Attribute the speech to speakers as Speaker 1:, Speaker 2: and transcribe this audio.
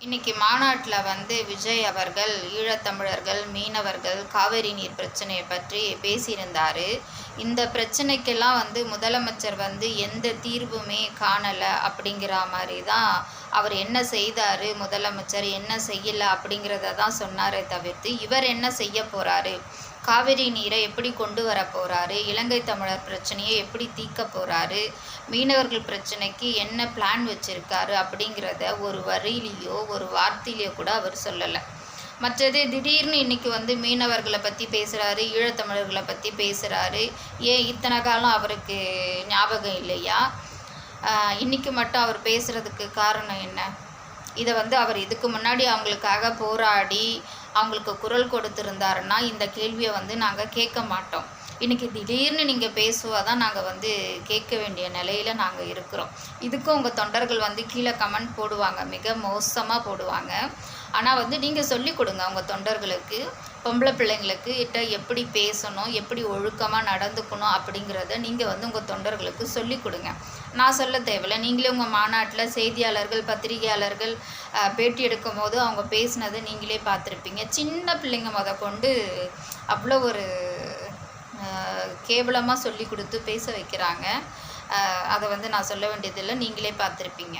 Speaker 1: இன்னைக்கு மாநாட்டில் வந்து விஜய் அவர்கள் ஈழத்தமிழர்கள் மீனவர்கள் காவிரி நீர் பிரச்சனையை பற்றி பேசியிருந்தார். இந்த பிரச்சனைக்கெல்லாம் வந்து முதலமைச்சர் வந்து எந்த தீர்வுமே காணலை அப்படிங்கிற மாதிரி தான் அவர் என்ன செய்தார் முதலமைச்சர் என்ன செய்யலை அப்படிங்கிறத தான் சொன்னாரே தவிர்த்து இவர் என்ன செய்ய போகிறாரு காவிரி நீரை எப்படி கொண்டு வர போகிறாரு இலங்கை தமிழர் பிரச்சனையை எப்படி தீர்க்க போகிறாரு மீனவர்கள் பிரச்சனைக்கு என்ன பிளான் வச்சுருக்காரு அப்படிங்கிறத ஒரு வரியிலையோ ஒரு வார்த்தையிலையோ கூட அவர் சொல்லலை. மற்றது திடீர்னு இன்றைக்கி வந்து மீனவர்களை பற்றி பேசுகிறாரு ஈழத்தமிழர்களை பற்றி பேசுகிறாரு ஏன் இத்தனை காலம் அவருக்கு ஞாபகம் இல்லையா? இன்றைக்கி இன்னைக்கு மட்டும் அவர் பேசுகிறதுக்கு காரணம் என்ன? இதை வந்து அவர் இதுக்கு முன்னாடி அவங்களுக்காக போராடி அவங்களுக்கு குரல் கொடுத்துருந்தாருன்னா இந்த கேள்வியை வந்து நாங்கள் கேட்க மாட்டோம். இன்றைக்கி திடீர்னு நீங்கள் பேசுவாதான் நாங்கள் வந்து கேட்க வேண்டிய நிலையில் நாங்கள் இருக்கிறோம். இதுக்கும் உங்கள் தொண்டர்கள் வந்து கீழே கமெண்ட் போடுவாங்க. மிக மோசமாக போடுவாங்க. ஆனால் வந்து நீங்கள் சொல்லிக் கொடுங்க உங்கள் தொண்டர்களுக்கு பொம்பளை பிள்ளைங்களுக்கு கிட்ட எப்படி பேசணும் எப்படி ஒழுக்கமாக நடந்துக்கணும் அப்படிங்கிறத நீங்கள் வந்து உங்கள் தொண்டர்களுக்கு சொல்லிக் கொடுங்க. நான் சொல்ல தேவையில்ல. நீங்களே உங்கள் மாநாட்டில் செய்தியாளர்கள் பத்திரிகையாளர்கள் பேட்டி எடுக்கும் போது அவங்க பேசினதை நீங்களே பார்த்துருப்பீங்க. சின்ன பிள்ளைங்க முத கொண்டு அவ்வளோ ஒரு கேவலமாக சொல்லி கொடுத்து பேச வைக்கிறாங்க. அதை வந்து நான் சொல்ல வேண்டியதில்லை. நீங்களே பார்த்துருப்பீங்க.